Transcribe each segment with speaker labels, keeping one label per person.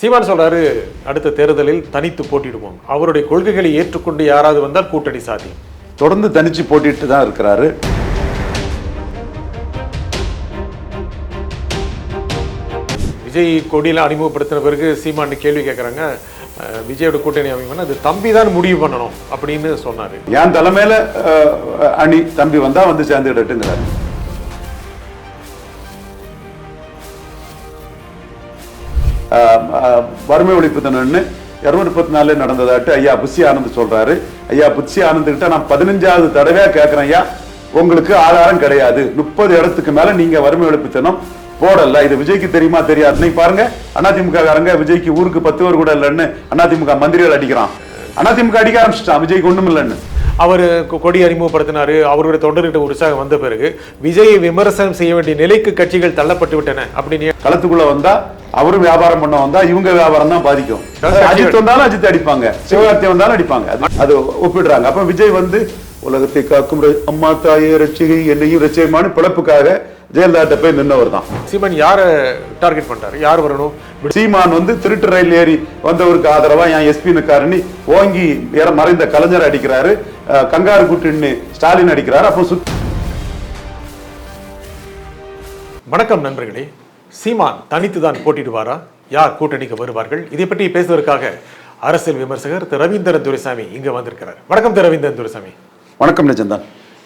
Speaker 1: சீமான் சொல்றாரு அடுத்த தேர்தலில் தனித்து போட்டிடுவோம். அவருடைய கொள்கைகளை ஏற்றுக்கொண்டு யாராவது வந்தால் கூட்டணி சாத்தியம்
Speaker 2: தொடர்ந்து தனிச்சு போட்டிட்டு தான் இருக்கிறாரு.
Speaker 1: விஜய் கொடியில் அறிமுகப்படுத்தின பிறகு சீமான் கேள்வி கேட்குறாங்க விஜயோட கூட்டணி அமைப்புனா அது தம்பி தான் முடிவு பண்ணணும் அப்படின்னு சொன்னாரு.
Speaker 2: என் தலைமையில அணி தம்பி வந்தா வந்து சேர்ந்துக்கிட்டுங்கிறாரு வறுமை ஒழிப்பு தினம்னு இருநூத்தி முப்பத்தி நாலு நடந்ததாட்டு ஐயா புஷி ஆனந்த் சொல்றாரு. ஐயா புஷி ஆனந்த் கிட்ட நான் பதினஞ்சாவது தடவையா கேட்கிறேன் ஐயா. உங்களுக்கு ஆதாரம் கிடையாது. முப்பது இடத்துக்கு மேல நீங்க வறுமை ஒழிப்பு தினம் போடல. இது விஜய்க்கு தெரியுமா தெரியாது. இன்னைக்கு பாருங்க. அதிமுக காரங்க விஜய்க்கு ஊருக்கு பத்து பேர் கூட இல்லைன்னு அதிமுக மந்திரிகள் அடிக்கிறான். அதிமுக அடிக்க ஆரம்பிச்சிட்டான். விஜய்க்கு ஒண்ணும் இல்லைன்னு.
Speaker 1: அவர் கொடி அறிமுகப்படுத்தினாரு. அவருடைய தொண்டர்கிட்ட உற்சாகம் வந்த பிறகு விஜயை விமர்சனம் செய்ய வேண்டிய நிலைக்கு கட்சிகள் தள்ளப்பட்டு விட்டன. அப்படின்னு
Speaker 2: களத்துக்குள்ள வந்தா அவரும் வியாபாரம் பண்ண வந்தா இவங்க வியாபாரம் தான் பாதிக்கும். அஜித் வந்தாலும் அஜித் அடிப்பாங்க. சிவகார்த்தி வந்தாலும் அடிப்பாங்க. அது- ஒப்பிடுறாங்க. அப்ப விஜய் வந்து உலகத்தை காக்கும் அம்மா தாயே ரட்சிகை என்னையும் ரட்சியமான பிழப்புக்காக ஜெயலலிதா போய் நின்னவர் தான்.
Speaker 1: சீமான் யாரை டார்கெட் பண்றாரு? யார் வரணும்?
Speaker 2: சீமான் வந்து திருட்டு ரயில் ஏறி வந்தவருக்கு ஆதரவா என் எஸ்பின்னு காரணி ஓங்கி இற- மறைந்த கலைஞர் அடிக்கிறாரு. கங்காரு குட்டின்னு ஸ்டாலின் அடிக்கிறாரு. அப்போ சுத்தி
Speaker 1: வணக்கம் நண்பர்களே. சீமான் தனித்து தான் போட்டிடுவாரா யார் கூட்டணிக்கு வருவார்கள்? இதை பற்றி பேசுவதற்காக அரசியல் விமர்சகர் திரு ரவீந்திரன் துரைசாமி இங்க வந்திருக்கிறார். வணக்கம் திரு ரவீந்திரன் துரைசாமி.
Speaker 2: வணக்கம் நிஜந்தான்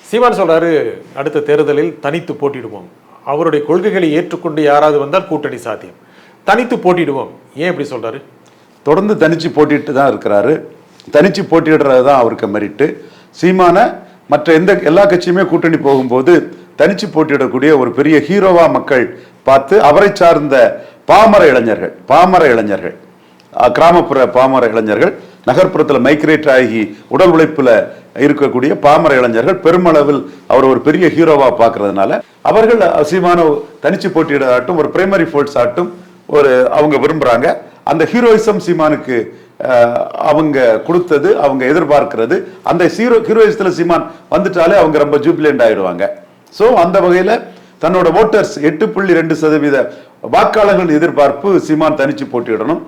Speaker 1: சீமான் சொல்றாரு அடுத்த தேர்தலில் தனித்து போட்டிடுவோம் அவருடைய கொள்கைகளை ஏற்றுக்கொண்டு யாராவது வந்தால் கூட்டணி சாத்தியம். தனித்து போட்டிடுவோம் ஏன் இப்படி சொல்றாரு?
Speaker 2: தொடர்ந்து தனிச்சு போட்டிட்டு தான் இருக்கிறாரு. தனிச்சு போட்டிடுறது தான் அவருக்கு மெரிட்டு சீமான மற்ற எந்த எல்லா கட்சியுமே கூட்டணி போகும்போது தனிச்சு போட்டியிடக்கூடிய ஒரு பெரிய ஹீரோவா மக்கள் பார்த்து அவரை சார்ந்த பாமர இளைஞர்கள் பாமர இளைஞர்கள் கிராமப்புற பாமர இளைஞர்கள் நகர்ப்புறத்தில் மைக்ரேட் ஆகி உடல் உழைப்பில் இருக்கக்கூடிய பாமர இளைஞர்கள் பெருமளவில் அவர் ஒரு பெரிய ஹீரோவா பார்க்கறதுனால அவர்கள் சீமான தனிச்சு போட்டியிடாட்டும் ஒரு பிரைமரி ஃபோர்ட்ஸ் ஆட்டும் ஒரு அவங்க விரும்புறாங்க. அந்த ஹீரோயிசம் சீமானுக்கு அவங்க கொடுத்தது அவங்க எதிர்பார்க்கிறது. அந்த ஹீரோ ஹீரோயிசத்தில் சீமான் வந்துட்டாலே அவங்க ரொம்ப ஜூபிலண்ட் ஆயிடுவாங்க. ஸோ அந்த வகையில் தன்னோட ஓட்டர்ஸ் எட்டு புள்ளி ரெண்டு சதவீத வாக்காளர்கள் எதிர்பார்ப்பு சீமான் தனிச்சு போட்டியிடணும்.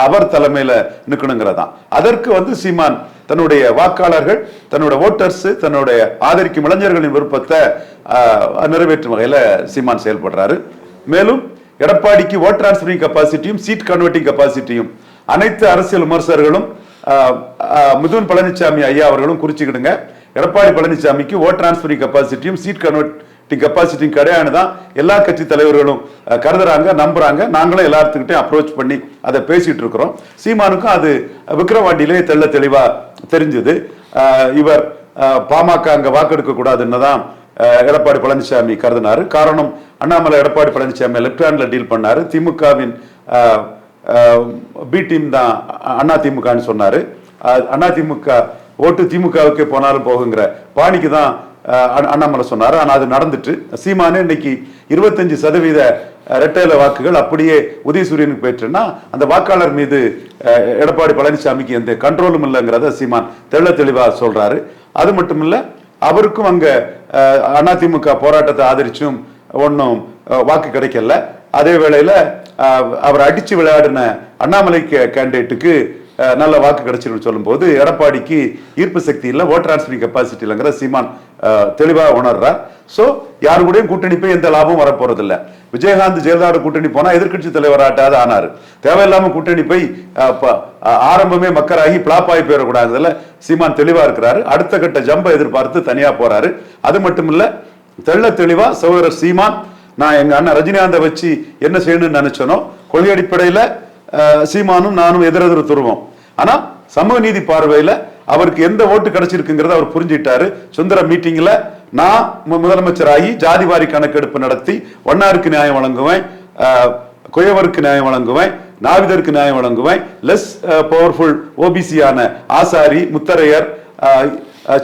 Speaker 2: அவர் தலைமையில நிற்கணுங்கிறதான் அதற்கு வந்து சீமான் தன்னுடைய வாக்காளர்கள் தன்னோட ஓட்டர்ஸ் தன்னுடைய ஆதரிக்கும் இளைஞர்களின் விருப்பத்தை நிறைவேற்றும் வகையில சீமான் செயல்படுறாரு. மேலும் எடப்பாடிக்கு ஓட் டிரான்ஸ்பரிங் கெப்பாசிட்டியும் சீட் கன்வெர்ட்டிங் கெப்பாசிட்டியும் அனைத்து அரசியல் விமர்சகர்களும் ஆஹ், மிதுன் பழனிசாமி ஐயா அவர்களும் குறிச்சுக்கிடுங்க. எடப்பாடி பழனிசாமிக்கு ஓட் டிரான்ஸ்பரிங் கெப்பாசிட்டியும் சீட் கன்வெர்ட் கெப்பாசிட்டியும் கிடையாது தான் எல்லா கட்சி தலைவர்களும் கருதுறாங்க நம்புறாங்க. நாங்களும் எல்லாத்துக்கிட்டையும் அப்ரோச் பண்ணி அதை பேசிட்டு இருக்கிறோம். சீமானுக்கும் அது விக்ரவாண்டியிலே தெள்ள தெளிவா தெரிஞ்சது. இவர் பாமக அங்க வாக்கெடுக்க கூடாதுன்னு தான் எடப்பாடி பழனிசாமி கருதினாரு. காரணம் அண்ணாமலை எடப்பாடி பழனிசாமி லெப்ட் ஹேண்ட்ல டீல் பண்ணாரு. திமுகவின் பி டீம் தான் அண்ணா திமுகன்னு சொன்னாரு. அண்ணா திமுக ஓட்டு திமுகவுக்கு போனாலும் போகுங்கிற பாணிக்கு தான் அண்ணாமலை சொன்னார். ஆனால் அது நடந்துட்டு சீமானே இன்னைக்கு இருபத்தஞ்சு சதவீத ரெட்டையில வாக்குகள் அப்படியே உதயசூரியனுக்கு போயிட்டுன்னா அந்த வாக்காளர் மீது எடப்பாடி பழனிசாமிக்கு எந்த கண்ட்ரோலும் இல்லைங்கிறத சீமான் தெள்ள தெளிவாக சொல்றாரு. அது மட்டும் இல்லை அவருக்கும் அங்கே அதிமுக போராட்டத்தை ஆதரிச்சும் ஒன்றும் வாக்கு கிடைக்கல. அதே வேளையில் அவர் அடித்து விளையாடின அண்ணாமலை கேண்டிடேட்டுக்கு நல்ல வாக்கு கிடைச்சிருன்னு சொல்லும்போது எடப்பாடிக்கு ஈர்ப்பு சக்தி இல்லை ஓட் டிரான்ஸ்பரிங் கெப்பாசிட்டி இல்லைங்கிற சீமான் தெளிவாக உணர்றார். ஸோ யாரு கூடயும் கூட்டணி போய் எந்த லாபமும் வரப்போறதில்ல. விஜயகாந்த் ஜெயலலிதாவோட கூட்டணி போனால் எதிர்க்கட்சி தலைவராட்டாது ஆனார். தேவையில்லாமல் கூட்டணி போய் ப- ஆரம்பமே மக்கராகி பிளாப் ஆகி போயிடக்கூடாதுல சீமான் தெளிவாக இருக்கிறாரு. அடுத்த கட்ட ஜம்பை எதிர்பார்த்து தனியாக போறாரு. அது மட்டும் இல்லை தெள்ள தெளிவாக சகோதரர் சீமான் நான் எங்கள் அண்ணன் ரஜினிகாந்தை வச்சு என்ன செய்யணும்னு நினைச்சனோ கொள்கை அடிப்படையில் சீமானும் நானும் எதிரெதிர் துருவோம். ஆனா சமூக நீதி பார்வையில அவருக்கு எந்த ஓட்டு கிடைச்சிருக்குங்கிறத அவர் புரிஞ்சிட்டாரு சுந்தர மீட்டிங்ல நான் மு- முதலமைச்சராகி ஜாதிவாரி கணக்கெடுப்பு நடத்தி வண்ணாருக்கு நியாயம் வழங்குவேன் குயவருக்கு நியாயம் வழங்குவேன் நாவிதருக்கு நியாயம் வழங்குவேன் லெஸ் பவர்ஃபுல் ஓபிசியான ஆசாரி முத்தரையர்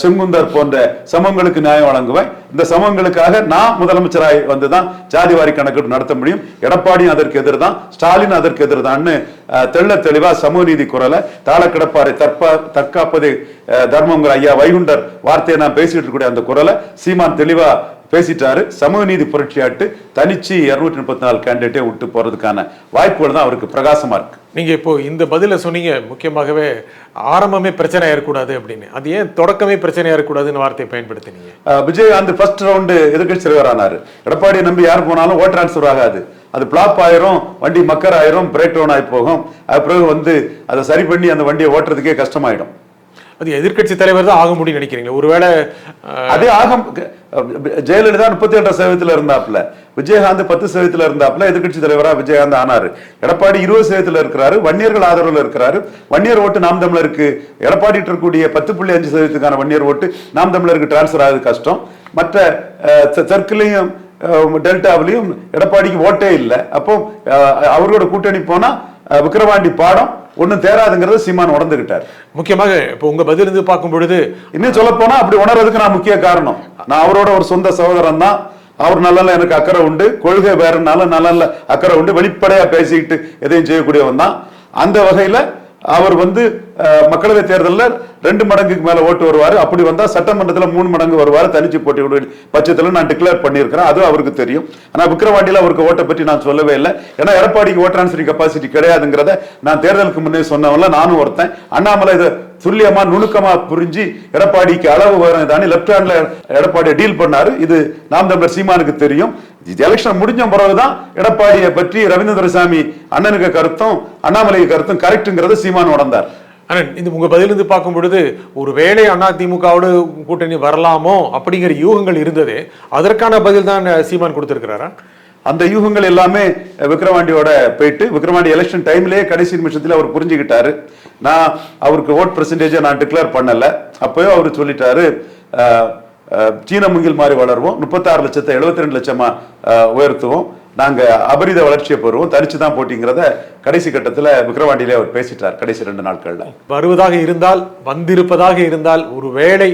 Speaker 2: செங்குந்தர் போன்ற சமங்களுக்கு நியாயம் வழங்குவேன். இந்த சமங்களுக்காக நான் முதலமைச்சராக வந்துதான் ஜாதிவாரி கணக்கெடுப்பு நடத்த முடியும். எடப்பாடியும் அதற்கு எதிர் தான் ஸ்டாலின் அதற்கு எதிர் தான்னு தெள்ள தெளிவா சமூக நீதி குரலை தாளக்கிடப்பாறை தற்பா தற்காப்பது தர்மங்கிற ஐயா வைகுண்டர் வார்த்தையை நான் பேசிட்டு இருக்கக்கூடிய அந்த குரலை சீமான் தெளிவா பேசிட்டாரு. சமூக நீதி புரட்சியாட்டு தனிச்சு இருநூற்றி முப்பத்தி நாலு கேண்டிடேட்டே விட்டு போறதுக்கான வாய்ப்புகள் தான் அவருக்கு பிரகாசமா இருக்கு.
Speaker 1: நீங்க இப்போ இந்த பதில சொன்னீங்க முக்கியமாகவே ஆரம்பமே பிரச்சனையா இருக்கக்கூடாது அப்படின்னு. அது ஏன் தொடக்கமே பிரச்சனையா இருக்கக்கூடாதுன்னு வார்த்தையை பயன்படுத்தினீங்க?
Speaker 2: அஹ் விஜயகாந்த் ஃபர்ஸ்ட் ரவுண்டு எதிர்கட்சி ஆனாரு எடப்பாடியை நம்பி யார் போனாலும் ஓட் டிரான்ஸ்ஃபர் ஆகாது. அது பிளாப் ஆயிரும் வண்டி மக்கர் ஆயிரும் பிரேக் டவுன் ஆகி போகும். அது பிறகு வந்து அதை சரி பண்ணி அந்த வண்டியை ஓட்டுறதுக்கே கஷ்டமாயிடும்.
Speaker 1: அது எதிர்க்கட்சி தலைவர் தான் ஆக முடியும்னு நினைக்கிறீங்க ஒருவேளை
Speaker 2: அதே ஆகம் ஜெயலலிதா முப்பத்தி எட்டாம் சதவீதத்தில் இருந்தாப்ல விஜயகாந்த் பத்து சதவீதத்தில் இருந்தாப்ல எதிர்க்கட்சி தலைவராக விஜயகாந்த் ஆனாரு. எடப்பாடி இருபது சதவீதத்தில் இருக்கிறாரு வன்னியர்கள் ஆதரவில் இருக்கிறாரு. வன்னியர் ஓட்டு நாம் தமிழருக்கு எடப்பாடி இருக்கக்கூடிய பத்து புள்ளி அஞ்சு சதவீதத்துக்கான வன்னியர் ஓட்டு நாம் தமிழருக்கு டிரான்ஸ்ஃபர் ஆகுது கஷ்டம். மற்ற அஹ், தெற்குலையும் டெல்டாவிலையும் எடப்பாடிக்கு ஓட்டே இல்லை. அப்போ அவர்களோட கூட்டணி போனால் விக்கிரவாண்டி பாடம் ஒன்றும் தேராதுங்கிறத சீமான் உணர்ந்துகிட்டார்.
Speaker 1: முக்கியமாக இப்போ உங்க பதில் இருந்து பார்க்கும் பொழுது
Speaker 2: இன்னும் சொல்ல போனா அப்படி உணர்றதுக்கு நான் முக்கிய காரணம். நான் அவரோட ஒரு சொந்த சகோதரன் தான். அவர் நலன்ல எனக்கு அக்கறை உண்டு. கொள்கை வேறனால நலன்ல அக்கறை உண்டு. வெளிப்படையா பேசிக்கிட்டு எதையும் செய்யக்கூடியவன் தான். அந்த வகையில அவர் வந்து மக்களவை தேர்தலில் ரெண்டு மடங்குக்கு மேலே ஓட்டு வருவார். அப்படி வந்தால் சட்டமன்றத்தில் மூணு மடங்கு வருவார். தனிச்சு போட்டி பட்சத்தில் நான் டிக்ளேர் பண்ணியிருக்கிறேன். அதுவும் அவருக்கு தெரியும். ஆனால் விக்ரவாண்டியில் அவருக்கு ஓட்டை பற்றி நான் சொல்லவே இல்லை. ஏன்னா எடப்பாடிக்கு ஓட் டிரான்ஸ்ஃபரிங் கெப்பாசிட்டி கிடையாதுங்கிறத நான் தேர்தலுக்கு முன்னே சொன்னவன்ல நானும் ஒருத்தன். அண்ணாமலை இதை துல்லியமா நுணுக்கமா புரிஞ்சு எடப்பாடிக்கு அளவு வரும். தானே லெப்ட் ஹேண்ட்ல எடப்பாடியை டீல் பண்ணாரு. இது நாம் தமிழர் சீமானுக்கு தெரியும். எலெக்ஷன் முடிஞ்ச பிறகுதான் எடப்பாடியை பற்றி ரவீந்திர துரைசாமி அண்ணனுக்கு கருத்தும் அண்ணாமலைக்கு கருத்தும் கரெக்டுங்கிறத சீமான் உணர்ந்தார்.
Speaker 1: ஆனா இந்த உங்க பதிலிருந்து பார்க்கும் பொழுது அண்ணா அதிமுகவோட கூட்டணி வரலாமோ அப்படிங்கிற யூகங்கள் இருந்தது அதற்கான பதில் தான் சீமான் கொடுத்திருக்கிறாரா?
Speaker 2: அந்த யூகங்கள் எல்லாமே விக்ரவாண்டியோட போயிட்டு விக்ரவாண்டி எலெக்ஷன் டைம்லயே கடைசி நிமிஷத்துல அவர் புரிஞ்சுக்கிட்டாரு. நான் அவருக்கு ஓட் பெர்சன்டேஜை நான் டிக்ளேர் பண்ணல. அப்பயோ அவர் சொல்லிட்டாரு சீன முங்கில் மாதிரி வளருவோம். முப்பத்தாறு லட்சத்தை எழுபத்தி ரெண்டு லட்சமா உயர்த்துவோம். நாங்க அபரித வளர்ச்சியை பெறுவோம். தரிச்சு தான் போட்டிங்கிறத கடைசி கட்டத்துல விக்ரவாண்டியிலே அவர் பேசிட்டார் கடைசி ரெண்டு நாட்கள்ல.
Speaker 1: வருவதாக இருந்தால் வந்திருப்பதாக இருந்தால் ஒரு வேளை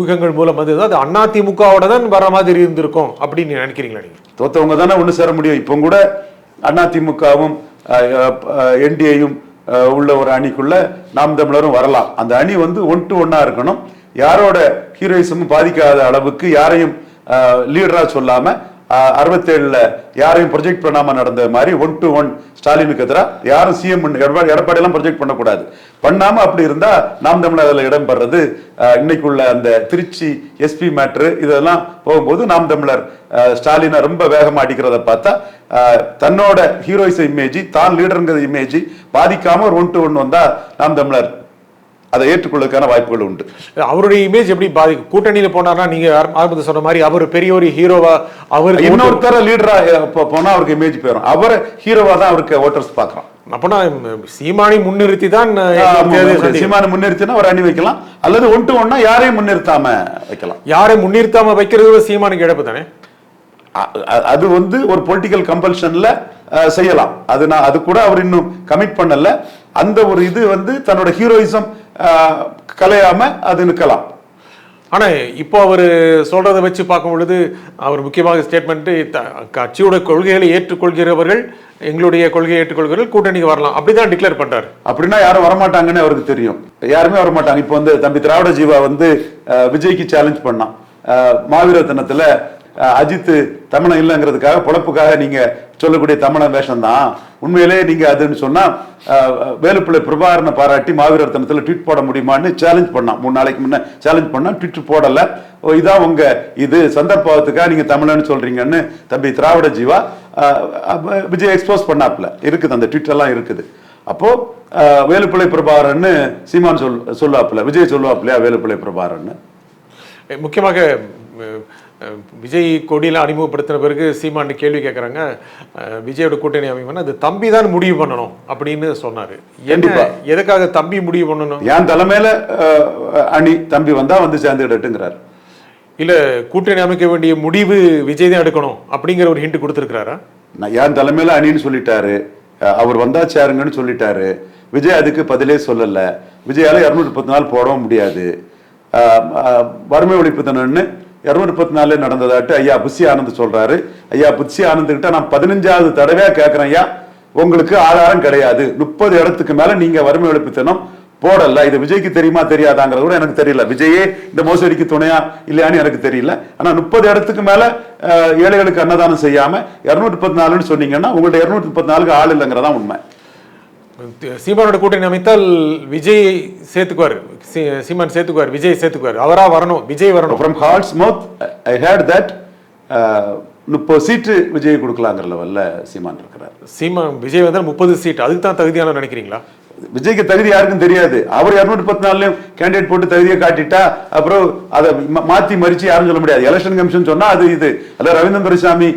Speaker 1: ஊகங்கள் மூலம் வந்து அது அதிமுகவோட தான் வர மாதிரி இருந்திருக்கும் அப்படின்னு நினைக்கிறீங்களா நீங்க?
Speaker 2: தோத்தவங்க தானே ஒன்று சேர முடியும். இப்போ கூட அதிமுகவும் என்டிஏயும் உள்ள ஒரு அணிக்குள்ள நாம் தமிழரும் வரலாம். அந்த அணி வந்து ஒன் டு ஒன்னா இருக்கணும். யாரோட ஹீரோயிசமும் பாதிக்காத அளவுக்கு யாரையும் லீடரா சொல்லாம அறுபத்தேழுல யாரையும் ப்ரொஜெக்ட் பண்ணாம நடந்த மாதிரி ஒன் டு ஒன் ஸ்டாலினுக்கு எதிராக யாரும் சிஎம் எடப்பாடி எல்லாம் ப்ரொஜெக்ட் பண்ணக்கூடாது. பண்ணாம அப்படி இருந்தா நாம் தமிழர் அதில் இடம் பெறது இன்னைக்குள்ள அந்த திருச்சி எஸ்பி மேட்ரு இதெல்லாம் போகும்போது நாம் தமிழர் ஸ்டாலினை ரொம்ப வேகமா அடிக்கிறத பார்த்தா தன்னோட ஹீரோயிஸ் இமேஜ் தான் லீடருங்கிற இமேஜ் பாதிக்காம ஒரு ஒன் டு ஒன் வந்தா நாம் தமிழர் அதை ஏற்றுக்கொள்வதற்கான வாய்ப்புகள் உண்டு.
Speaker 1: அவருடைய இமேஜ் எப்படி பாதிக்கும் கூட்டணியில போனார்னா நீங்க ஆர- ஆரம்பத்துல சொன்ன மாதிரி அவர் பெரிய ஒரு ஹீரோவா அவர்
Speaker 2: இன்னொருத்தர லீடரா போனா அவருக்கு இமேஜ் போயிடும் அவரை ஹீரோவா தான் அவருக்கு ஓட்டர்ஸ் பாக்குறான்
Speaker 1: அப்பனா சீமானை முன்னிறுத்தி தான்
Speaker 2: சீமானை முன்னிறுத்தினா ஒரு அணி வைக்கலாம். அல்லது ஒன் டு ஒன்னா யாரையும் முன்னிறுத்தாம வைக்கலாம்.
Speaker 1: யாரை முன்னிறுத்தாம வைக்கிறது சீமானுக்கு இழப்பு தானே?
Speaker 2: அது வந்து ஒரு பொலிட்டிக்கல் கம்பல்ஷன்ல செய்யலாம். அது நான் அது கூட அவர் இன்னும் கமிட் பண்ணல. அந்த ஒரு இது வந்து தன்னோட ஹீரோயிசம் கலையாம அது நிக்கலாம்
Speaker 1: ஆனா இப்போ அவர் சொல்றதை வச்சு பார்க்கும் பொழுது அவர் முக்கியமாக ஸ்டேட்மெண்ட் கட்சியோட கொள்கைகளை ஏற்றுக்கொள்கிறவர்கள் எங்களுடைய கொள்கையை ஏற்றுக்கொள்கிறவர்கள் கூட்டணிக்கு வரலாம். அப்படிதான் டிக்ளேர் பண்றாரு.
Speaker 2: அப்படின்னா யாரும் வரமாட்டாங்கன்னு அவருக்கு தெரியும். யாருமே வரமாட்டாங்க. இப்போ வந்து தம்பி திராவிட ஜீவா வந்து விஜய்க்கு சேலஞ்ச் பண்ணான். அஹ், மாவீரர் தினத்துல அஜித் தமிழன் இல்லைங்கிறதுக்காக பொழப்புக்காக நீங்க சொல்லக்கூடிய தமிழன் வேஷம் தான் உண்மையிலே நீங்க அதுன்னு சொன்னா வேலுப்பிள்ளை பிரபாகரனை பாராட்டி மாவீரர் தினத்துல ட்வீட் போட முடியுமான்னு சேலஞ்ச் பண்ணான். மூணு நாளைக்கு முன்ன சேலஞ்ச் பண்ணா ட்வீட் போடல. ஓ, இதான் உங்க இது சந்தர்ப்பத்துக்காக நீங்க தமிழன்னு சொல்றீங்கன்னு தம்பி திராவிட ஜீவா விஜய் எக்ஸ்போஸ் பண்ணாப்ல இருக்குது அந்த ட்வீட் எல்லாம் இருக்குது. அப்போ வேலுப்பிள்ளை பிரபாகரன்னு சீமான் சொல் சொல்லுவாப்புல விஜய் சொல்லுவாப்புலையா வேலுப்பிள்ளை பிரபாகரன்னு?
Speaker 1: முக்கியமாக விஜய் கொடியெல்லாம் அறிமுகப்படுத்தின பிறகு சீமான் கேள்வி கேட்குறாங்க விஜயோட கூட்டணி அமைப்புனா அது தம்பி தான் முடிவு பண்ணணும் அப்படின்னு சொன்னாரு. என்ன. எதுக்காக தம்பி முடிவு பண்ணணும்?
Speaker 2: என் தலைமையில அணி தம்பி வந்தா வந்து சேர்ந்துடட்டுங்கிறார்
Speaker 1: இல்ல கூட்டணி அமைக்க வேண்டிய முடிவு விஜய் தான் எடுக்கணும் அப்படிங்கிற ஒரு ஹிண்ட் கொடுத்துருக்காரா
Speaker 2: நான் என் தலைமையில அணின்னு சொல்லிட்டாரு. அவர் வந்தா சேருங்கன்னு சொல்லிட்டாரு. விஜய் அதுக்கு பதிலே சொல்லல. விஜயால இருநூற்றி முப்பத்தி நாலு போடவும் முடியாது. வறுமை ஒழிப்பு தினம்னு இருநூற்றி முப்பத்தி நாலு நடந்ததாட்டு ஐயா புஷி ஆனந்த் சொல்றாரு. ஐயா புஷி ஆனந்த் கிட்ட நான் பதினஞ்சாவது தடவையா கேட்கிறேன் ஐயா. உங்களுக்கு ஆதாரம் கிடையாது. முப்பது இடத்துக்கு மேல நீங்க வறுமை ஒழிப்பு தினம் போடல. இது விஜய்க்கு தெரியுமா தெரியாதாங்கிறது கூட எனக்கு தெரியல. விஜயே இந்த மோசடிக்கு துணையா இல்லையான்னு எனக்கு தெரியல. ஆனா முப்பது இடத்துக்கு மேல ஏழைகளுக்கு அன்னதானம் செய்யாம இருநூத்தி முப்பத்தி நாலுன்னு சொன்னீங்கன்னா உங்கள்ட்ட இருநூத்தி முப்பத்தி நாலுக்கு ஆள் இல்லைங்கிறதா உண்மை.
Speaker 1: சீமானோட கூட்டணி அமைத்தால் விஜய் சேர்த்துக்குவார். சீமான் சேர்த்துக்குவார் விஜய் சேர்த்துக்குவார். அவரா வரணும் விஜய் வரணும்.
Speaker 2: From heart's mouth I hate that முப்பது சீட்டு விஜய் கொடுக்கலாங்கிற லெவல்ல சீமான் இருக்கிறார்.
Speaker 1: சீமான் விஜய் வந்தால் முப்பது சீட் அதுக்கு தான் தகுதியான நினைக்கிறீங்களா?
Speaker 2: விஜய்க்கு தகுதி யாருக்கும் தெரியாது. அவர் இருநூத்தி பத்து நாலுலயும் கேண்டிடேட் போட்டு தகுதியை காட்டிட்டா அப்புறம் அதை மாத்தி மறிச்சு யாரும் சொல்ல முடியாது. எலெக்ஷன் கமிஷன் சொன்னா அது இது. அல்ல ரவீந்திரன் துரைசாமி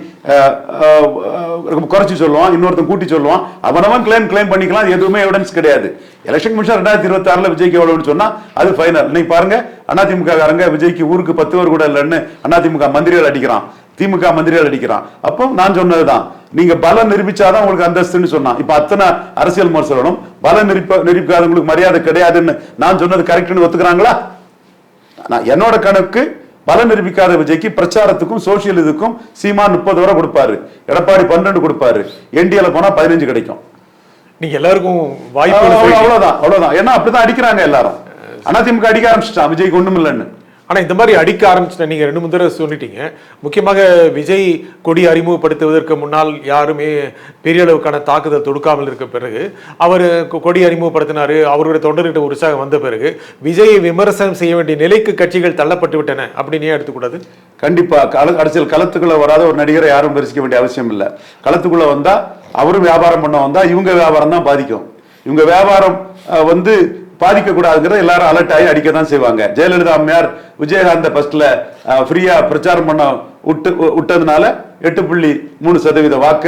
Speaker 2: குறைச்சி சொல்லுவான் இன்னொருத்தன் கூட்டி சொல்லுவான். அவனவன் கிளைம் கிளைம் பண்ணிக்கலாம். எதுவுமே எவிடன்ஸ் கிடையாது. எலெக்ஷன் கமிஷன் ரெண்டாயிரத்தி இருபத்தி ஆறுல விஜய்க்கு எவ்வளவுன்னு சொன்னா அது ஃபைனல் இன்னைக்கு பாருங்க அதிமுக காரங்க விஜய்க்கு ஊருக்கு பத்து பேர் கூட இல்லைன்னு அதிமுக மந்திரிகள் அடிக்கிறான். திமுக மந்திரிகள் அடிக்கிறான். அப்போ நான் சொன்னதுதான். நீங்க பலம் நிரூபிச்சாதான் உங்களுக்கு அந்தஸ்துன்னு சொன்னான். இப்ப அத்தனை அரசியல் விமர்சனம் பலம் நிரூப நிரூபிக்காதவங்களுக்கு மரியாதை கிடையாதுன்னு நான் சொன்னது கரெக்ட்னு ஒத்துக்கிறாங்களா? என்னோட கணக்கு பலம் நிரூபிக்காத விஜய்க்கு பிரச்சாரத்துக்கும் சோசியல் இதுக்கும் சீமா முப்பது வரை கொடுப்பாரு. எடப்பாடி பன்னெண்டு கொடுப்பாரு. என்டிஏல போனா பதினஞ்சு கிடைக்கும்.
Speaker 1: நீங்க எல்லாருக்கும் வாய்ப்பு
Speaker 2: அவ்வளவு- அவ்வளவுதான் அவ்வளவுதான். ஏன்னா அப்படிதான் அடிக்கிறாங்க எல்லாரும். அதிமுக அடிக்க ஆரம்பிச்சிட்டான். விஜய்க்கு ஒண்ணும் இல்லைன்னு
Speaker 1: ஆனால் இந்த மாதிரி அடிக்க ஆரம்பிச்சுட்ட நீங்கள் ரெண்டு மூணு தடவை சொல்லிட்டீங்க. முக்கியமாக விஜய் கொடி அறிமுகப்படுத்துவதற்கு முன்னால் யாருமே பெரிய அளவுக்கான தாக்குதல் தொடுக்காமல் இருக்க பிறகு அவர் கொடி அறிமுகப்படுத்தினார். அவருடைய தொண்டர்கிட்ட உற்சாகம் வந்த பிறகு விஜயை விமர்சனம் செய்ய வேண்டிய நிலைக்கு கட்சிகள் தள்ளப்பட்டு விட்டன அப்படின்னு எடுத்துக்கூடாது?
Speaker 2: கண்டிப்பாக கள அரசியல் களத்துக்குள்ளே வராத ஒரு நடிகரை யாரும் பரிசிக்க வேண்டிய அவசியம் இல்லை. களத்துக்குள்ளே வந்தால் அவரும் வியாபாரம் பண்ண வந்தால் இவங்க வியாபாரம் தான் பாதிக்கும். இவங்க வியாபாரம் வந்து பாதிக்க கூடாதுங்கிறத எல்லாரும் அலர்ட் ஆகி அடிக்க தான் செய்வாங்க. ஜெயலலிதா அம்மையார் விஜயகாந்த ஃபர்ஸ்ட்ல ஃப்ரீயா பிரச்சாரம் பண்ண விட்டு விட்டதுனால எட்டு புள்ளி மூணு சதவீத வாக்க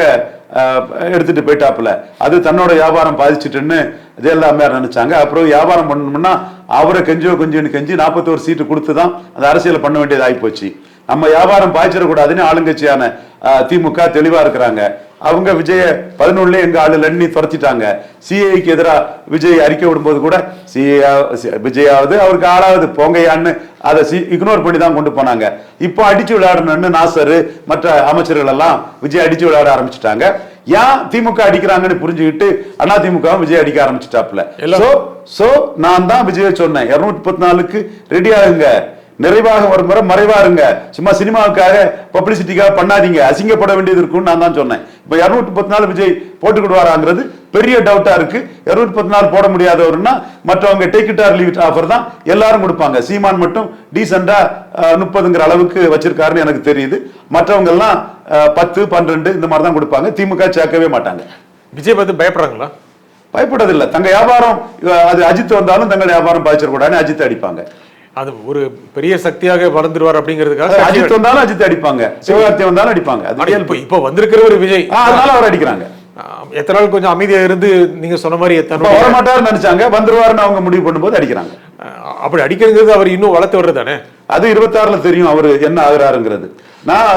Speaker 2: எடுத்துட்டு போயிட்டாப்புல. அது தன்னோட வியாபாரம் பாதிச்சுட்டுன்னு ஜெயலலிதா அம்மையார் நினைச்சாங்க. அப்புறம் வியாபாரம் பண்ணணும்னா அவரை கெஞ்சோ கொஞ்சம்னு கெஞ்சி நாற்பத்தோரு சீட்டு கொடுத்து தான் அந்த அரசியல் பண்ண வேண்டியது ஆகி போச்சு. நம்ம வியாபாரம் பாய்ச்சிடக்கூடாதுன்னு ஆளுங்கட்சியான திமுக தெளிவா இருக்கிறாங்க. அவங்க விஜய பதினொன்னுல எங்க ஆளு லண்ணி துரத்திட்டாங்க. சிஐக்கு எதிரா விஜய் அறிக்கை விடும்போது கூட சிஏ விஜயாவது அவருக்கு ஆளாவது போங்கையான்னு அதை இக்னோர் பண்ணி தான் கொண்டு போனாங்க. இப்போ அடிச்சு விளையாடணும்னு நாசர் மற்ற அமைச்சர்கள் எல்லாம் விஜய் அடிச்சு விளையாட ஆரம்பிச்சிட்டாங்க. ஏன் திமுக அடிக்கிறாங்கன்னு புரிஞ்சுக்கிட்டு அண்ணா திமுக விஜய் அடிக்க ஆரம்பிச்சிட்டாப்ல சோ சோ நான் தான் விஜய் சொன்னேன். இருநூத்தி முப்பத்தி நாலுக்கு ரெடி ஆகுங்க. நிறைவாக வரும் முறை மறைவா இருங்க சும்மா சினிமாவுக்காக பப்ளிசிட்டிக்காக பண்ணாதீங்க. அசிங்கப்பட வேண்டியது இருக்கும்னு நான் தான் சொன்னேன். இப்ப இருநூத்தி முப்பத்தி நாலு விஜய் போட்டுக்கிடுவாராங்கிறது பெரிய டவுட்டா இருக்கு. இருநூத்தி முப்பத்தி நாலு போட முடியாதவர்னா மற்றவங்க take it or leave it offer தான் எல்லாரும் கொடுப்பாங்க. சீமான் மட்டும் டீசெண்டா முப்பதுங்கிற அளவுக்கு வச்சிருக்காருன்னு எனக்கு தெரியுது. மற்றவங்க எல்லாம் பத்து பன்னிரெண்டு இந்த மாதிரி தான் கொடுப்பாங்க. திமுக சேர்க்கவே மாட்டாங்க.
Speaker 1: விஜய் பார்த்து பயப்படுறாங்களா?
Speaker 2: பயப்படதில்லை. தங்க வியாபாரம் அது அஜித் வந்தாலும் தங்கள் வியாபாரம் பாய்ச்சிடக்கூடாதுன்னு அஜித் அடிப்பாங்க.
Speaker 1: அது ஒரு பெரிய சக்தியாக வளர்ந்துருவார் அப்படிங்கிறதுக்காக
Speaker 2: அஜித் வந்தாலும் அஜித் அடிப்பாங்க சிவகார்த்தி வந்தாலும் அடிப்பாங்க.
Speaker 1: இப்போ இப்போ வந்திருக்கிற ஒரு விஜய்.
Speaker 2: அதனால அவர் அடிக்கிறாங்க.
Speaker 1: எத்தனை நாள் கொஞ்சம் அமைதியா இருந்து நீங்க சொன்ன மாதிரி எத்தனை
Speaker 2: வரமாட்டாருன்னு நினைச்சாங்க வந்துருவாருன்னு அவங்க முடிவு பண்ணும்போது அடிக்கிறாங்க.
Speaker 1: அப்படி அடிக்கிறது அவர் இன்னும் வளர்த்து வர்றது தானே
Speaker 2: அது இருபத்தாறுல தெரியும் அவர் என்ன ஆகுறாருங்கிறது. நான்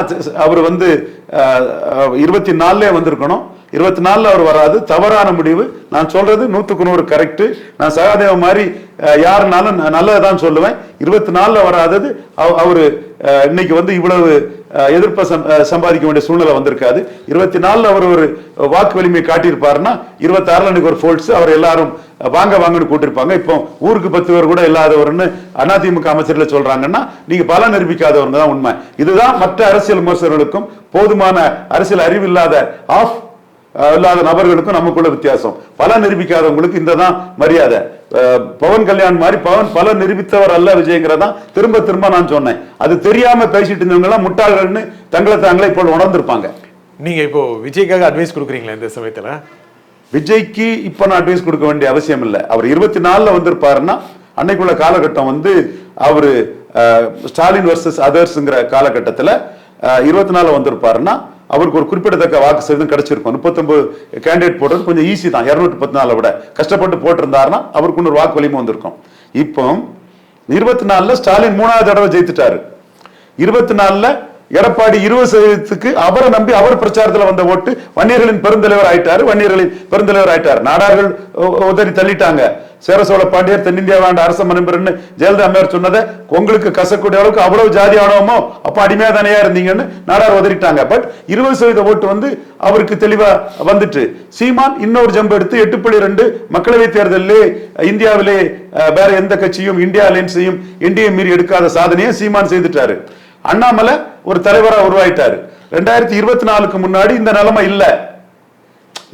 Speaker 2: அவர் வந்து இருபத்தி நாலுல வந்திருக்கணும். இருபத்தி நாலில் அவர் வராது. தவறான முடிவு. நான் சொல்றது நூற்றுக்கு நூறு கரெக்ட் நான் சகாதேவ மாதிரி யாருனாலும் நான் நல்லதான் சொல்லுவேன். இருபத்தி நாலில் வராதது அவ- அவர் இன்னைக்கு வந்து இவ்வளவு எதிர்ப்பை சம்- சம்பாதிக்க வேண்டிய சூழ்நிலை வந்திருக்காது. இருபத்தி நாலில் அவர் ஒரு வாக்கு வலிமையை காட்டியிருப்பாருன்னா இருபத்தி ஆறுல இன்னைக்கு ஒரு ஃபோல்ட்ஸ் அவர் எல்லாரும் வாங்க வாங்கன்னு கூட்டிருப்பாங்க. இப்போ ஊருக்கு பத்து பேர் கூட இல்லாதவர்னு அதிமுக அமைச்சர்கள் சொல்றாங்கன்னா நீங்க பல நிரூபிக்காதவங்க தான் உண்மை. இதுதான் மற்ற அரசியல் விமர்சகர்களுக்கும் போதுமான அரசியல் அறிவு இல்லாத ஆஃப் இல்லாத நபர்களுக்கும் நமக்குள்ள வித்தியாசம். பல நிரூபிக்காதவங்களுக்கு இந்த தான் மரியாதை பவன் கல்யாண் மாதிரி பவன் பல நிரூபித்தவர் அல்ல விஜயங்கிறதான் திரும்ப திரும்ப நான் சொன்னேன். அது தெரியாம பேசிட்டு இருந்தவங்க எல்லாம் முட்டாள்கள்னு தங்களை தாங்களே இப்போ உணர்ந்திருப்பாங்க.
Speaker 1: நீங்க இப்போ விஜய்க்காக அட்வைஸ் கொடுக்குறீங்களா இந்த சமயத்துல?
Speaker 2: விஜய்க்கு இப்ப நான் அட்வைஸ் கொடுக்க வேண்டிய அவசியம் இல்லை. அவர் இருபத்தி நாலுல வந்திருப்பாருன்னா அன்னைக்குள்ள காலகட்டம் வந்து அவரு ஸ்டாலின் வர்சஸ் அதர்ஸ்ங்கிற காலகட்டத்துல இருபத்தி நாலுல வந்திருப்பாருன்னா அவருக்கு ஒரு குறிப்பிடத்தக்க வாக்கு சதவீதம் கிடைச்சிருக்கும். முப்பத்தொம்பது கேண்டிடேட் போடுறது கொஞ்சம் ஈஸி தான். இருநூத்தி பத்து நாளை விட. கஷ்டப்பட்டு போட்டிருந்தாருன்னா அவருக்கு இன்னொரு வாக்கு வலிமை வந்திருக்கும். இப்போ இருபத்தி நாலுல ஸ்டாலின் மூணாவது தடவை ஜெயித்துட்டாரு. இருபத்தி நாலுல எடப்பாடி இருபது சதவீதத்துக்கு அவரை நம்பி அவர் பிரச்சாரத்துல வந்த ஓட்டு வன்னியர்களின் பெருந்தலைவர் ஆயிட்டாரு வன்னியர்களின் பெருந்தலைவர் ஆயிட்டார். நாடார்கள் உதறி தள்ளிட்டாங்க. சேர சோழ பாண்டியர் தென்னிந்தியா வேண்ட அரச மனுபர்னு ஜெயலலிதா அம்மையார் சொன்னதை உங்களுக்கு கசக்கூடிய அளவுக்கு அவ்வளவு ஜாதி ஆனவமோ அப்ப அடிமையா தானையா இருந்தீங்கன்னு நாடார் உதறிட்டாங்க. பட் இருபது சதவீத ஓட்டு வந்து அவருக்கு தெளிவா வந்துட்டு. சீமான் இன்னொரு ஜம்பு எடுத்து எட்டு புள்ளி ரெண்டு மக்களவை தேர்தலிலே இந்தியாவிலே வேற எந்த கட்சியும் இந்தியா அலையன்ஸையும் என்டிஏ மீறி எடுக்காத சாதனையை சீமான் செய்துட்டாரு. அண்ணாமலை ஒரு தலைவரா உருவாயிட்டாரு. ரெண்டாயிரத்தி இருபத்தி நாலுக்கு முன்னாடி இந்த நிலைமை இல்ல.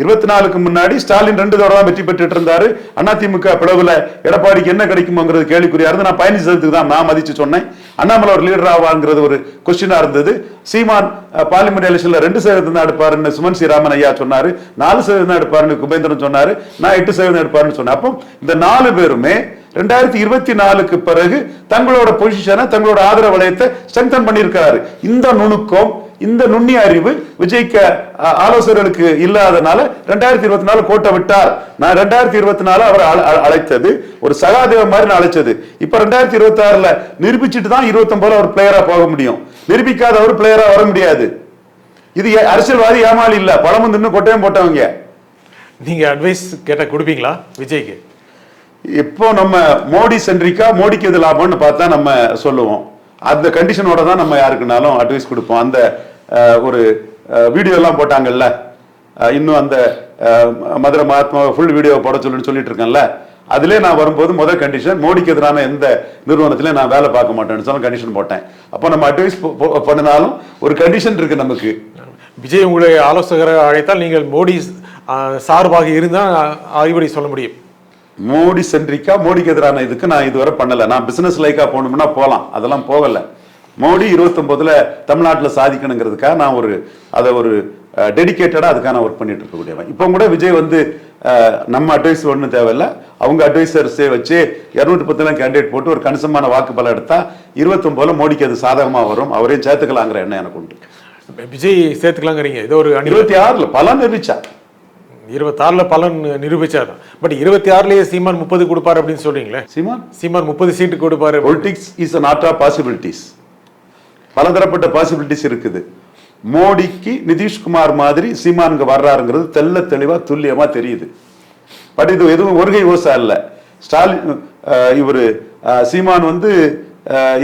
Speaker 2: இருபத்தி நாலுக்கு முன்னாடி ஸ்டாலின் ரெண்டு தடவை தான் வெற்றி பெற்றுட்டு இருந்தாரு. அதிமுக பிளவுல எடப்பாடிக்கு என்ன கிடைக்குமோங்கிறது கேள்விக்குறியா இருந்து நான் பயணிச்சதுக்கு தான் நான் மதிச்சு சொன்னேன். அண்ணாமலை ஒரு லீடர் ஆவாங்கிறது ஒரு கொஸ்டினா இருந்தது. சீமான் பார்லிமெண்ட் எலெக்ஷன்ல ரெண்டு சதவீதம் தான் எடுப்பாருன்னு சுமன் ஸ்ரீராமன் ஐயா சொன்னாரு. நாலு சதவீதம் தான் எடுப்பாருன்னு குபேந்திரன் சொன்னாரு. நான் எட்டு சதவீதம் எடுப்பாருன்னு சொன்னேன். அப்போ இந்த நாலு பேருமே ரெண்டாயிரத்தி இருபத்தி நாலுக்கு பிறகு தங்களோட பொசிஷனை தங்களோட ஆதரவு வளையத்தை ஸ்ட்ரெங்தன் பண்ணியிருக்காரு. இந்த நுணுக்கம் இந்த நுண்ணிய அறிவு விஜய்க்கு ஆலோசகர்களுக்கு இல்லாதனால ரெண்டாயிரத்தி இருபத்தி நாலு கோட்டை விட்டார். நான் ரெண்டாயிரத்தி இருபத்தி நாலு அவர் அழ- அழைத்தது. ஒரு சகாதேவ மாதிரி நான் அழைச்சது. இப்ப ரெண்டாயிரத்தி இருபத்தி ஆறுல நிரூபிச்சுட்டு தான் இருபத்தி ஒன்பதுல ஒரு பிளேயரா போக முடியும். நிரூபிக்காத அவர் பிளேயரா வர முடியாது. இது ஏ- அரசியல்வாதி ஏமாளி இல்ல. பழமும் தின்னு கொட்டையும் போட்டவங்க.
Speaker 1: நீங்க அட்வைஸ் கேட்ட கொடுப்பீங்களா? விஜய்க்கு?
Speaker 2: இப்போ நம்ம மோடி சென்றிக்கா மோடிக்கு எது லாபம்னு பார்த்தா நம்ம சொல்லுவோம். அந்த கண்டிஷனோட தான் நம்ம யாருக்குனாலும் அட்வைஸ் கொடுப்போம். அந்த ஒரு வீடியோ எல்லாம் போட்டாங்கல்ல? இன்னும் அந்த மதுரை மகாத்மா ஃபுல் வீடியோ போட சொல்லுன்னு சொல்லிட்டு இருக்கேன்ல? அதிலே நான் வரும்போது முதல் கண்டிஷன் மோடிக்கு எதிரான எந்த நிறுவனத்திலே நான் வேலை பார்க்க மாட்டேன்னு சொன்ன கண்டிஷன் போட்டேன். அப்போ நம்ம அட்வைஸ் பண்ணினாலும் ஒரு கண்டிஷன் இருக்கு நமக்கு.
Speaker 1: விஜய் உங்களை ஆலோசகராக அழைத்தால் நீங்கள் மோடி சார்பாக இருந்தால் அறிவுரை சொல்ல முடியும்.
Speaker 2: மோடி சென்றிக்கா மோடிக்கு எதிரான இதுக்கு நான் இதுவரை பண்ணல. நான் பிசினஸ் லைக்கா போகணும்னா போகலாம். அதெல்லாம் போகல. மோடி 29 தமிழ்நாட்டுல சாதிக்கணுங்கிறதுக்காக நான் ஒரு அதை ஒரு டெடிகேட்டடா அதுக்காக ஒர்க் பண்ணிட்டு இருக்கக்கூடியவன். இப்போ கூட விஜய் வந்து நம்ம அட்வைஸ் ஒன்றும் தேவையில்ல. அவங்க அட்வைசர்ஸே வச்சு இரநூத்தி பத்துலாம் கேண்டிடேட் போட்டு ஒரு கணிசமான வாக்கு பலம் எடுத்தா 29 மோடிக்கு அது சாதகமா வரும். அவரையும் சேர்த்துக்கலாங்கிற எண்ணம் எனக்கு உண்டு.
Speaker 1: விஜய் சேர்த்துக்கலாங்கிறீங்க. ஏதோ ஒரு
Speaker 2: இருபத்தி ஆறுல பலன் நிரூபிச்சா
Speaker 1: இருபத்தாறுல பலன் நிரூபிச்சார். பட் இருபத்தி ஆறுலயே சீமான் முப்பது கொடுப்பாரு அப்படின்னு சொல்றீங்களே?
Speaker 2: சீமான்?
Speaker 1: சீமான் முப்பது சீட்டு கொடுப்பாரு
Speaker 2: politics is an art of possibilities பலதரப்பட்ட பாசிபிலிட்டிஸ் இருக்குது. மோடிக்கு நிதிஷ்குமார் மாதிரி சீமானுங்க வர்றாருங்கிறது தெள்ள தெளிவா துல்லியமா தெரியுது. பட் இது எதுவும் ஒருகை ஓசா இல்ல ஸ்டாலின் இவரு சீமான் வந்து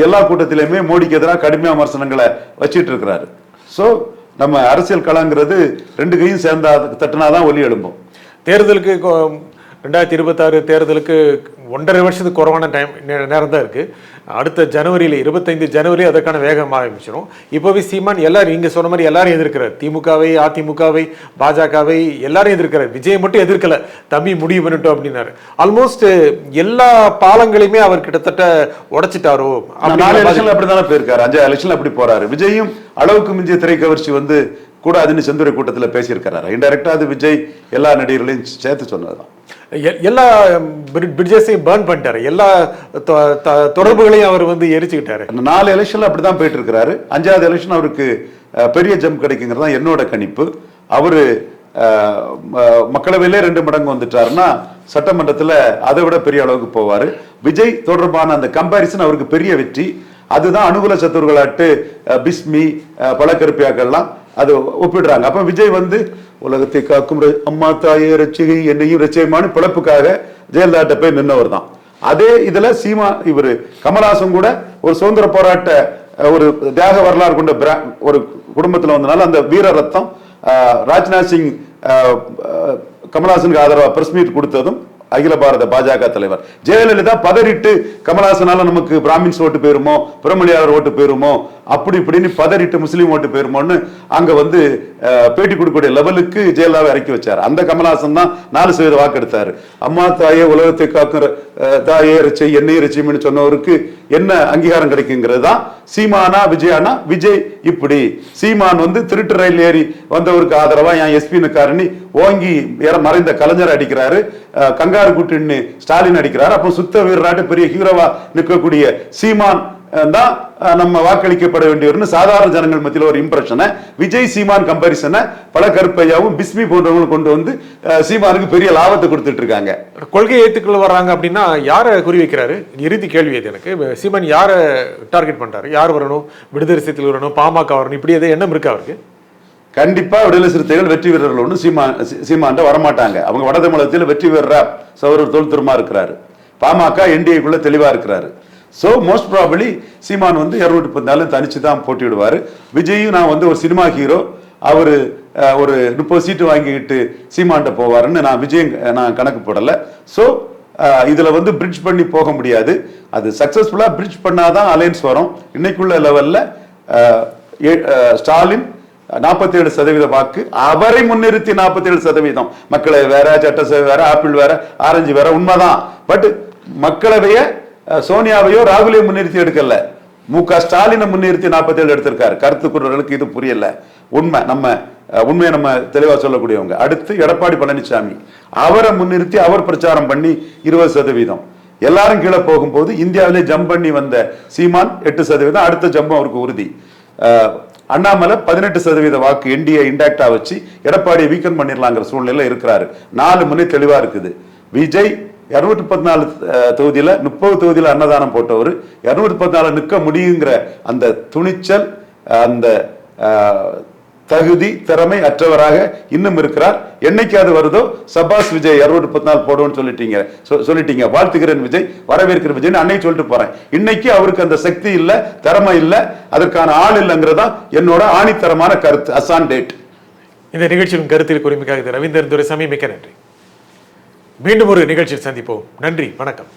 Speaker 2: எல்லா கூட்டத்திலையுமே மோடிக்கு எதிராக கடுமையான விமர்சனங்களை வச்சிட்டு இருக்கிறாரு. சோ நம்ம அரசியல் களங்கிறது ரெண்டு கையும் சேர்ந்தா தட்டினாதான் ஒலி எழும்பும்.
Speaker 1: தேர்தலுக்கு ரெண்டாயிரத்தி இருபத்தாறு தேர்தலுக்கு ஒன்றரை வருஷத்துக்கு குறைவான டைம் நேரம் தான் இருக்கு. அடுத்த ஜனவரியில் இருபத்தைந்து ஜனவரி அதற்கான வேகம் ஆரம்பிச்சிடும் இப்போவே சீமான் எல்லாரும் இங்க சொன்ன மாதிரி எல்லாரும் எதிர்க்கிறார். திமுகவை அதிமுகவை பாஜகவை எல்லாரும் எதிர்க்கிறார். விஜய் மட்டும் எதிர்க்கல. தம்பி முடிவு பண்ணிட்டோம் அப்படின்னாரு. ஆல்மோஸ்ட் எல்லா பாலங்களையுமே அவர் கிட்டத்தட்ட உடைச்சிட்டாரோ
Speaker 2: அப்படிதானே போயிருக்காரு. அஞ்சு எலெக்ஷன்ல அப்படி போறாரு. விஜயும் அளவுக்கு மிஞ்சிய திரை கவர்ச்சி வந்து கூடாதுன்னு செந்துரை கூட்டத்துல பேசியிருக்கிறாரு. இன்டெரக்டா அது விஜய் எல்லா நடிகர்களையும் சேர்த்து சொன்னதுதான்.
Speaker 1: எல்லா பிரிட்ஜஸையும் பேர்ன் பண்ணிட்டாரு. எல்லா தொடர்புகளையும் அவர் வந்து எரிச்சுக்கிட்டாரு.
Speaker 2: அந்த நாலு எலெக்ஷன்ல அப்படிதான் போயிட்டு இருக்கிறாரு அஞ்சாவது எலெக்ஷன் அவருக்கு பெரிய ஜம்ப் கிடைக்குங்கிறது தான் என்னோட கணிப்பு. அவரு மக்களவையிலே ரெண்டு மடங்கு வந்துட்டாருன்னா சட்டமன்றத்தில் அதை விட பெரிய அளவுக்கு போவார். விஜய் தொடர்பான அந்த கம்பாரிசன் அவருக்கு பெரிய வெற்றி. அதுதான் அனுகூல சத்துருகளாட்டு பிஸ்மி பழக்கருப்பியாக்கள்லாம் அது ஒப்பிடுறாங்க. அப்ப விஜய் வந்து உலகத்தை காக்கும் அம்மா தாயே ரட்சிகை என்னையும் ரட்சியமான பிழப்புக்காக ஜெயலலிதாட்ட போய் நின்னவர் தான். அதே இதுல சீமா இவர் கமலஹாசன் கூட ஒரு சுதந்திர போராட்ட ஒரு தியாக வரலாறு கொண்ட பிரா- ஒரு குடும்பத்துல வந்தனால அந்த வீர ரத்தம் ராஜ்நாத் சிங் கமலாசனுக்கு கமலஹாசனுக்கு ஆதரவா பிரஸ் மீட் கொடுத்ததும் அகில பாரத பாஜக தலைவர். ஜெயலலிதா பதறிட்டு கமலஹாசனால நமக்கு பிராமின்ஸ் ஓட்டு போயிருமோ? புறமொழியாளர் ஓட்டு போயிருமோ? அப்படி இப்படின்னு பதறிட்டு முஸ்லீம் ஓட்டு போயிருமோன்னு அங்க வந்து பேட்டி கொடுக்கக்கூடிய லெவலுக்கு ஜெயலலிதாவை இறக்கி வச்சார். அந்த கமலஹாசன் தான் நாலு சதவீத வாக்கு எடுத்தாரு. அம்மா தாயே உலகத்தை காக்கிற தாயே இறைச்சி எண்ணெய் ரச்சைன்னு சொன்னவருக்கு என்ன அங்கீகாரம் கிடைக்குங்கிறது? தான் சீமானா விஜயானா? விஜய் இப்படி. சீமான் வந்து திருட்டு ரயில் ஏறி வந்தவருக்கு ஆதரவா என் எஸ்பின்னு காரணி ஓங்கி ஏற மறைந்த கலைஞர் அடிக்கிறாரு. அஹ், கங்காரு குட்டின்னு ஸ்டாலின் அடிக்கிறாரு. அப்போ சுத்த வீரராட்டு பெரிய ஹீரோவா நிற்கக்கூடிய சீமான் தான் நம்ம வாக்களிக்கப்பட வேண்டியவர்னு சாதாரண ஜனங்கள் மத்தியில் ஒரு இம்ப்ரெஷனை விஜய் சீமான் கம்பாரிசனை பல கருப்பையாவும் பிஸ்மி போன்றவங்களும் கொண்டு வந்து சீமானுக்கு பெரிய லாபத்தை கொடுத்துட்டு இருக்காங்க.
Speaker 1: கொள்கை ஏத்துக்குள்ள வர்றாங்க அப்படின்னா யாரை குறி வைக்கிறாரு? இறுதி கேள்வி அது எனக்கு. சீமான் யாரை டார்கெட் பண்றாரு? யார் வரணும்? விடுதலை சிறுத்தைகள் வரணும் பாமக வரணும் இப்படி எதாவது எண்ணம் இருக்கா அவருக்கு?
Speaker 2: கண்டிப்பா விடுதலை சிறுத்தைகள் வெற்றி வீரர்கள் ஒன்று சீமா சீ- சீமான்ட்ட வரமாட்டாங்க. அவங்க வட தமிழகத்தில் வெற்றி வீரரா சௌரர் தொல் திருமா இருக்கிறாரு. பாமக என்டிஏக்குள்ள தெளிவா இருக்கிறாரு. ஸோ மோஸ்ட் ப்ராபலி சீமான் வந்து இருநூற்றி பதினாலு தனிச்சு தான் போட்டிடுவார் விஜயும் நான் வந்து ஒரு சினிமா ஹீரோ அவர் ஒரு முப்பது சீட்டு வாங்கிக்கிட்டு சீமான்ட்ட போவாருன்னு நான் விஜயம் நான் கணக்கு போடலை. ஸோ இதில் வந்து பிரிட்ஜ் பண்ணி போக முடியாது. அது சக்ஸஸ்ஃபுல்லாக பிரிட்ஜ் பண்ணாதான் அலையன்ஸ் வரும். இன்னைக்குள்ள லெவலில் ஸ்டாலின் 47% சதவீத வாக்கு அவரை முன்னிறுத்தி 47% சதவீதம். மக்களை வேற சட்டசபை வேற ஆப்பிள் வேற ஆரஞ்சு வேற உண்மைதான். பட் மக்களவையை சோனியாவையோ ராகுலையோ முன்னிறுத்தி எடுக்கல. மு க ஸ்டாலினை முன்னிறுத்தி 47 எடுத்திருக்காரு. கருத்து குரலுக்கு இது புரியல. உண்மை நம்ம உண்மையை நம்ம தெளிவாக சொல்லக்கூடியவங்க. அடுத்து எடப்பாடி பழனிசாமி அவரை முன்னிறுத்தி அவர் பிரச்சாரம் பண்ணி இருபது சதவீதம். எல்லாரும் கீழே போகும்போது இந்தியாவிலே ஜம்ப் பண்ணி வந்த சீமான் எட்டு சதவீதம் அடுத்த ஜம்பம் அவருக்கு உறுதி. அண்ணாமலை பதினெட்டு சதவீத வாக்கு என்டிஏ இண்டாக்டா வச்சு எடப்பாடியை வீக்கன் பண்ணிடலாங்கிற சூழ்நிலை இருக்கிறாரு. நாலு முறை தெளிவா இருக்குது. விஜய் இரநூத்தி பதினாலு தொகுதியில முப்பது தொகுதியில அன்னதானம் போட்டவர். இரநூத்தி பதினாலு நிற்க முடியுங்கிற அந்த துணிச்சல் அந்த தகுதி திறமை அற்றவராக இன்னும் இருக்கிறார். என்னைக்கு அது வருதோ சபாஸ் விஜய் இருநூற்றி பத்து நாள் போடுவோம்னு சொல்லிட்டீங்க. சொ- சொல்லிட்டீங்க. வாழ்த்துகிறேன் விஜய் வரவேற்கிற விஜய்னு அன்னைக்கு சொல்லிட்டு போறேன். இன்னைக்கு அவருக்கு அந்த சக்தி இல்லை திறமை இல்லை அதற்கான ஆள் இல்லைங்கிறதா என்னோட ஆணித்தரமான கருத்து அசான் டேட்.
Speaker 1: இந்த நிகழ்ச்சியின் கருத்தில் குறிமிக்காக ரவீந்திரன் துரைசாமி மிக்க நன்றி. மீண்டும் ஒரு நிகழ்ச்சியில் சந்திப்போம். நன்றி வணக்கம்.